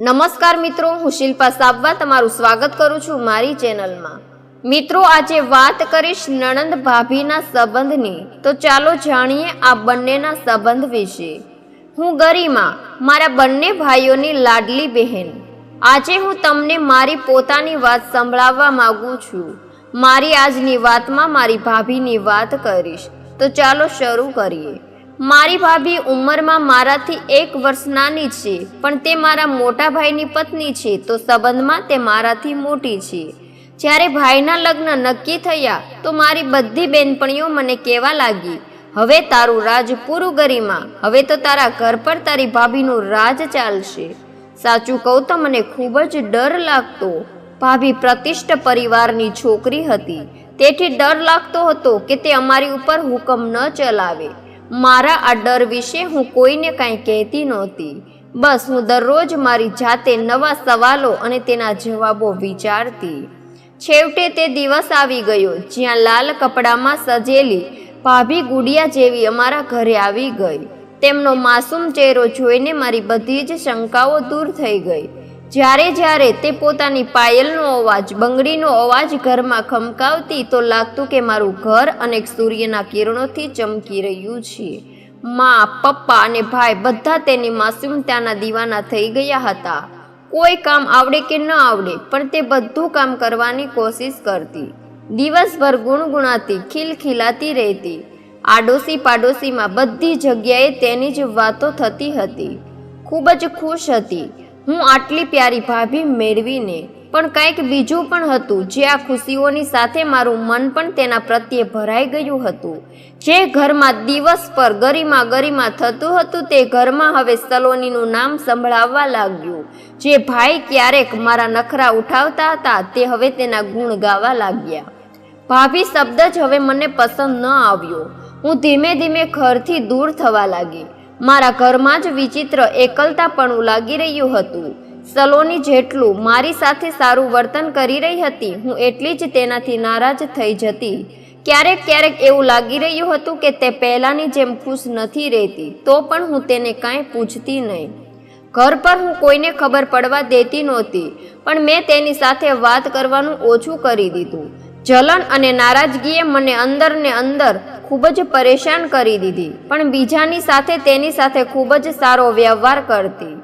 નમસ્કાર મિત્રો, હું શિલ્પા સાબવા તમારું સ્વાગત કરું છું મારી ચેનલમાં. મિત્રો, આજે વાત કરીશ નણંદ ભાભીના સંબંધની. તો ચાલો જાણીએ આ બંનેના સંબંધ વિશે. હું ગરિમા, મારા બંને ભાઈઓની લાડલી બહેન. આજે હું તમને મારી પોતાની વાત સંભળાવવા માગું છું. મારી આજની વાતમાં મારી ભાભીની વાત કરીશ. તો ચાલો શરૂ કરીએ. મારી ભાભી ઉંમરમાં મારાથી એક વર્ષ નાની છે, પણ તે મારા મોટા ભાઈની પત્ની છે, તો સંબંધમાં તે મારાથી મોટી છે. જ્યારે ભાઈના લગ્ન નક્કી થયા, તો મારી બધી બેનપણીઓ મને કહેવા લાગી, હવે તારું રાજ પૂરું ગરીમાં, હવે તો તારા ઘર પર તારી ભાભીનું રાજ ચાલશે. સાચું કહું તો મને ખૂબ જ ડર લાગતો. ભાભી પ્રતિષ્ઠ પરિવારની છોકરી હતી. તેથી ડર લાગતો હતો કે તે અમારી ઉપર હુકમ ન ચલાવે. મારા આ ડર વિશે હું કોઈને કાંઈ કહેતી નહોતી. બસ હું દરરોજ મારી જાતે નવા સવાલો અને તેના જવાબો વિચારતી. છેવટે તે દિવસ આવી ગયો, જ્યાં લાલ કપડામાં સજેલી ભાભી ગુડિયા જેવી અમારા ઘરે આવી ગઈ. તેમનો માસૂમ ચહેરો જોઈને મારી બધી જ શંકાઓ દૂર થઈ ગઈ. જ્યારે જ્યારે તે પોતાની પાયલનો અવાજ, બંગડીનો અવાજ ઘરમાં ખમકાવતી તો લાગતું કે મારું ઘર અને સૂર્યના કિરણોથી ચમકી રહ્યું છે. મા, પપ્પા અને ભાઈ બધા તેની માસૂમતાના દીવાના થઈ ગયા હતા. કોઈ કામ આવડે કે ન આવડે, પણ તે બધું કામ કરવાની કોશિશ કરતી. દિવસભર ગુણગુણાતી, ખિલખિલાતી રહેતી. આડોશી પાડોશીમાં બધી જગ્યાએ તેની જ વાતો થતી હતી. ખૂબ જ ખુશ હતી. હું આટલી પ્યારી ભાભી મેળવીને પણ કંઈક બીજું પણ હતું જે આ ખુશીઓની સાથે મારું મન પણ તેના પ્રત્યે ભરાઈ ગયું હતું. જે ઘરમાં દિવસ પર ગરિમા ગરિમા થતું હતું તે ઘરમાં હવે સલોનીનું નામ સંભળાવવા લાગ્યું. જે ભાઈ ક્યારેક મારા નખરા ઉઠાવતા હતા તે હવે તેના ગુણ ગાવા લાગ્યા. ભાભી શબ્દ જ હવે મને પસંદ ન આવ્યો. હું ધીમે ધીમે ઘરથી દૂર થવા લાગી. મારા ઘરમાં જ વિચિત્ર એકલતાપણું લાગી રહ્યું હતું. સલોની જેટલું મારી સાથે સારું વર્તન કરી રહી હતી, હું એટલી જ તેનાથી નારાજ થઈ જતી. ક્યારેક ક્યારેક એવું લાગી રહ્યું હતું કે તે પહેલાંની જેમ ખુશ નથી રહેતી, તો પણ હું તેને કાંઈ પૂછતી નહીં. ઘર પર હું કોઈને ખબર પડવા દેતી નહોતી, પણ મેં તેની સાથે વાત કરવાનું ઓછું કરી દીધું. જલન અને નારાજગીએ મને અંદર ને અંદર ખૂબ જ પરેશાન કરી દીધી, પણ બીજાની સાથે તેની સાથે ખૂબ જ સારો વ્યવહાર કરતી.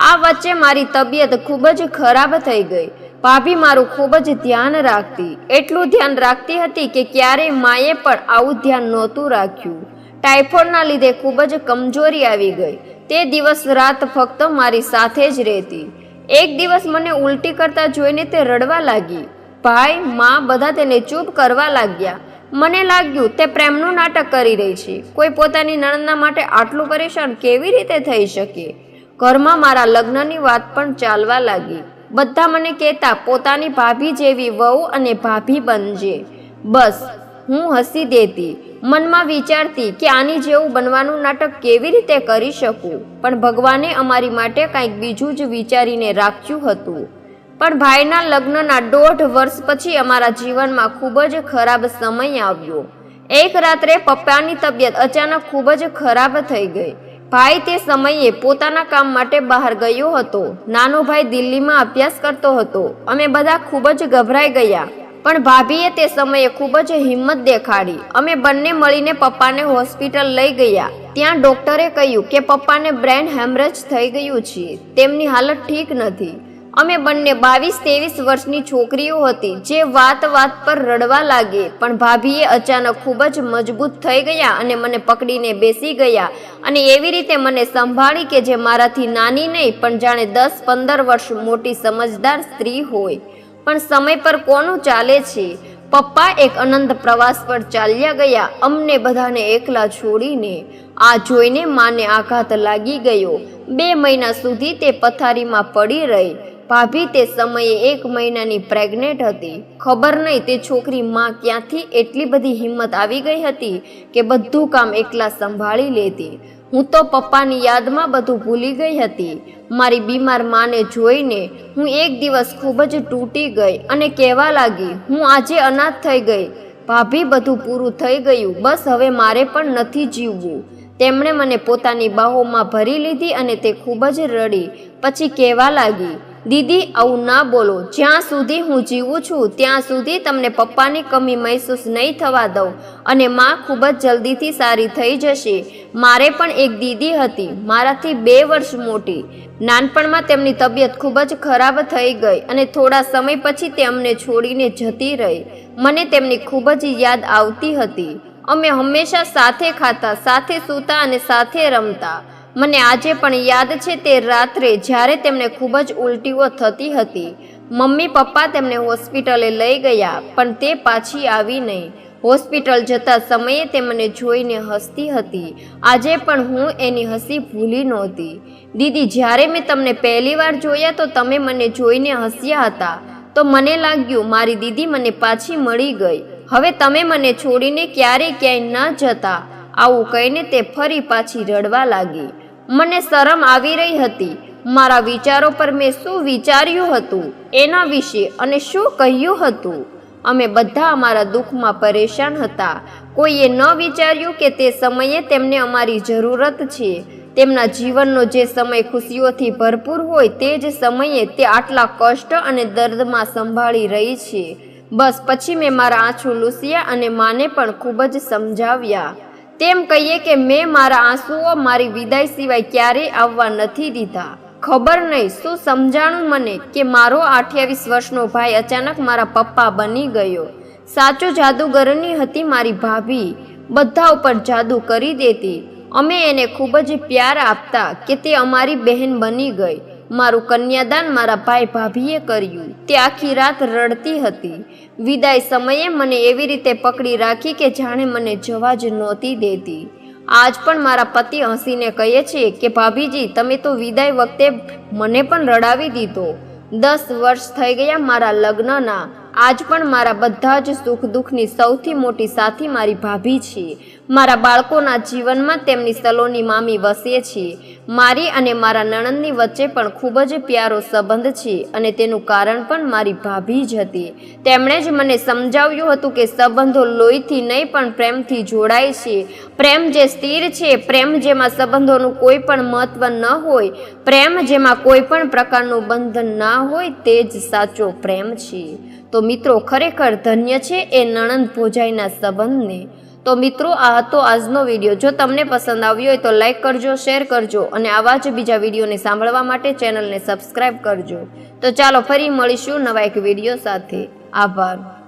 આ વચ્ચે મારી તબિયત ખૂબ જ ખરાબ થઈ ગઈ. ભાભી મારું ખૂબ જ ધ્યાન રાખતી. એટલું ધ્યાન રાખતી હતી કે ક્યારેય માએ પણ આવું ધ્યાન નહોતું રાખ્યું. ટાઇફોઇડના લીધે ખૂબ જ કમજોરી આવી ગઈ. તે દિવસ રાત ફક્ત મારી સાથે જ રહેતી. એક દિવસ મને ઉલટી કરતા જોઈને તે રડવા લાગી. ભાઈ, મા બધા તેને ચૂપ કરવા લાગ્યા. મને લાગ્યું તે પ્રેમનું નાટક કરી રહી છે. કોઈ પોતાની નણંદના માટે આટલું પરેશાન કેવી રીતે થઈ શકે? ઘરમાં મારા લગ્નની વાત પણ ચાલવા લાગી. બધા મને કહેતા, પોતાની ભાભી જેવી વહુ અને ભાભી બનજે. બસ, હું હસી દેતી. મનમાં વિચારતી કે આની જેવું બનવાનું નાટક કેવી રીતે કરી શકું? પણ ભગવાને અમારી માટે કંઈક બીજું જ વિચારીને રાખ્યું હતું. પણ ભાઈના લગ્નના દોઢ વર્ષ પછી અમારા જીવનમાં ખૂબ જ ખરાબ સમય આવ્યો. એક રાત્રે પપ્પાની તબિયત અચાનક ખૂબ જ ખરાબ થઈ ગઈ. ભાઈ તે સમયે પોતાના કામ માટે બહાર ગયો હતો. નાનો ભાઈ દિલ્હીમાં અભ્યાસ કરતો હતો. અમે બધા ખૂબ જ ગભરાઈ ગયા. પણ ભાભીએ તે સમયે ખૂબ જ હિંમત દેખાડી. અમે બંને મળીને પપ્પાને હોસ્પિટલ લઈ ગયા. ત્યાં ડોક્ટરે કહ્યું કે પપ્પાને બ્રેન હેમરેજ થઈ ગયું છે. તેમની હાલત ઠીક નથી. અમે બંને બાવીસ, ત્રેવીસ વર્ષની છોકરીઓ હતી જે વાત વાત પર રડવા લાગી, પણ ભાભીએ અચાનક ખૂબ જ મજબૂત થઈ ગયા અને મને પકડીને બેસી ગયા અને એવી રીતે મને સંભાળી કે જે મારાથી નાની નહીં, પણ જાણે દસ, પંદર વર્ષ મોટી સમજદાર સ્ત્રી હોય. પણ સમય પર કોનું ચાલે છે? પપ્પા એક અનંત પ્રવાસ પર ચાલ્યા ગયા, અમને બધાને એકલા છોડીને. આ જોઈને માને આઘાત લાગી ગયો. બે મહિના સુધી તે પથારીમાં પડી રહી. ભાભી તે સમયે એક મહિનાની પ્રેગ્નેન્ટ હતી. ખબર નહીં તે છોકરી માં ક્યાંથી એટલી બધી હિંમત આવી ગઈ હતી કે બધું કામ એકલા સંભાળી લેતી. હું તો પપ્પાની યાદમાં બધું ભૂલી ગઈ હતી. મારી બીમાર માને જોઈને હું એક દિવસ ખૂબ જ તૂટી ગઈ અને કહેવા લાગી, હું આજે અનાથ થઈ ગઈ. ભાભી બધું પૂરું થઈ ગયું. બસ હવે મારે પણ નથી જીવવું. તેમણે મને પોતાની બાહોમાં ભરી લીધી અને તે ખૂબ જ રડી. પછી કહેવા લાગી દીદી, આવું ના બોલો. જ્યાં સુધી હું જીવું છું, ત્યાં સુધી તમને પપ્પાની કમી મહેસૂસ નહીં થવા દઉં. અને માં ખૂબ જ જલ્દીથી સારી થઈ જશે. મારે પણ એક દીદી હતી. મારાથી બે વર્ષ મોટી. નાનપણમાં તેમની તબિયત ખૂબ જ ખરાબ થઈ ગઈ અને થોડા સમય પછી તે અમને છોડીને જતી રહી. મને તેમની ખૂબ જ યાદ આવતી હતી. અમે હંમેશા સાથે ખાતા, સાથે સૂતા અને સાથે રમતા. મને આજે પણ યાદ છે તે રાત્રે જ્યારે તેમને ખૂબ જ ઉલટીઓ થતી હતી. મમ્મી પપ્પા તેમને હોસ્પિટલે લઈ ગયા, પણ તે પાછી આવી નહીં. હોસ્પિટલ જતા સમયે તે મને જોઈને હસતી હતી. આજે પણ હું એની હસી ભૂલી નહોતી. દીદી, જ્યારે મેં તમને પહેલી વાર જોયા તો તમે મને જોઈને હસ્યા હતા. તો મને લાગ્યું મારી દીદી મને પાછી મળી ગઈ. હવે તમે મને છોડીને ક્યારેય ક્યાંય ન જતા. આવું કહીને તે ફરી પાછી રડવા લાગી. મને શરમ આવી રહી હતી. મારા વિચારો પર મેં શું વિચાર્યું હતું? એના વિશે અને શું કહ્યું હતું? અમે બધા અમારા દુઃખમાં પરેશાન હતા. કોઈએ ન વિચાર્યું કે તે સમયે તેમને અમારી જરૂરત છે. તેમના જીવનનો જે સમય ખુશીઓથી ભરપૂર હોય તે જ સમયે તે આટલા કષ્ટ અને દર્દમાં સંભાળી રહી છે. બસ પછી મેં મારા આંસુ લૂસ્યા અને માને પણ ખૂબ જ સમજાવ્યા. તેમ કહીએ કે મેં મારા આંસુઓ મારી વિદાય સિવાય ક્યારેય આવવા નથી દીધા. ખબર નહીં, શું સમજાણું મને કે મારો અઠ્યાવીસ વર્ષનો ભાઈ અચાનક મારા પપ્પા બની ગયો? સાચો જાદુગરની હતી મારી ભાભી. બધા ઉપર જાદુ કરી દેતી. અમે એને ખૂબ જ પ્યાર આપતા કે તે અમારી બહેન બની ગઈ. મારું કન્યાદાન મારા ભાઈ ભાભીએ કર્યું. તે આખી રાત રડતી હતી. વિદાય સમયે મને એવી રીતે પકડી રાખી કે જાણે મને જવા જ નહોતી દેતી. આજ પણ મારા પતિ હસીને કહે છે કે, ભાભીજી, તમે તો વિદાય વખતે મને પણ રડાવી દીધો. દસ વર્ષ થઈ ગયા મારા લગ્નના. આજ પણ મારા બધા જ સુખ દુઃખની સૌથી મોટી સાથી મારી ભાભી છે. મારા બાળકોના જીવનમાં તેમની સલોની મામી વસે છે મારી અને મારા નણંદની વચ્ચે પણ ખૂબ જ પ્યારો સંબંધ છે અને તેનું કારણ પણ મારી ભાભી જ હતી. તેમણે જ મને સમજાવ્યું હતું કે સંબંધો લોહીથી નહીં પણ પ્રેમથી જોડાય છે. પ્રેમ જે સ્થિર છે, પ્રેમ જેમાં સંબંધોનું કોઈ પણ મહત્વ ન હોય, પ્રેમ જેમાં કોઈ પણ પ્રકારનું બંધન ના હોય તે જ સાચો પ્રેમ છે. તો મિત્રો, ખરેખર ધન્ય છે એ નણંદ ભોજાઈના સંબંધને. તો મિત્રો, આ હતો આજનો વીડિયો. જો તમને પસંદ આવ્યો હોય તો લાઈક કરજો, શેર કરજો અને આવા જ બીજા વિડીયોને સાંભળવા માટે ચેનલને સબસ્ક્રાઈબ કરજો. તો ચાલો ફરી મળીશું નવા એક વીડિયો સાથે. આભાર.